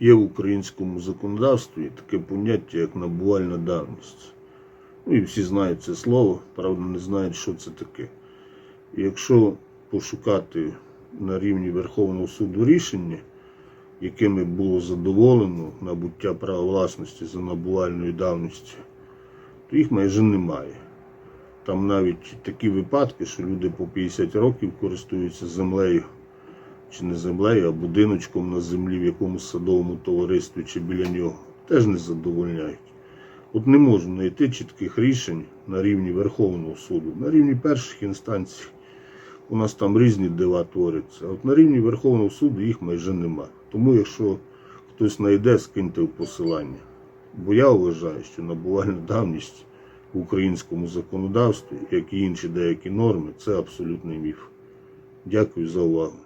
є в українському законодавстві таке поняття, як набувальна давність. Ну і всі знають це слово, правда, не знають, що це таке. І якщо пошукати на рівні Верховного суду рішення, якими було задоволено набуття права власності за набувальною давністю, то їх майже немає. Там навіть такі випадки, що люди по 50 років користуються землею, чи не землею, а будиночком на землі в якомусь садовому товаристві чи біля нього, теж не задовольняють. От не можу знайти чітких рішень на рівні Верховного суду, на рівні перших інстанцій. У нас там різні дива творяться. А от на рівні Верховного суду їх майже нема. Тому якщо хтось знайде, скиньте в посилання. Бо я вважаю, що набувальна давність в українському законодавстві, як і інші деякі норми, це абсолютний міф. Дякую за увагу.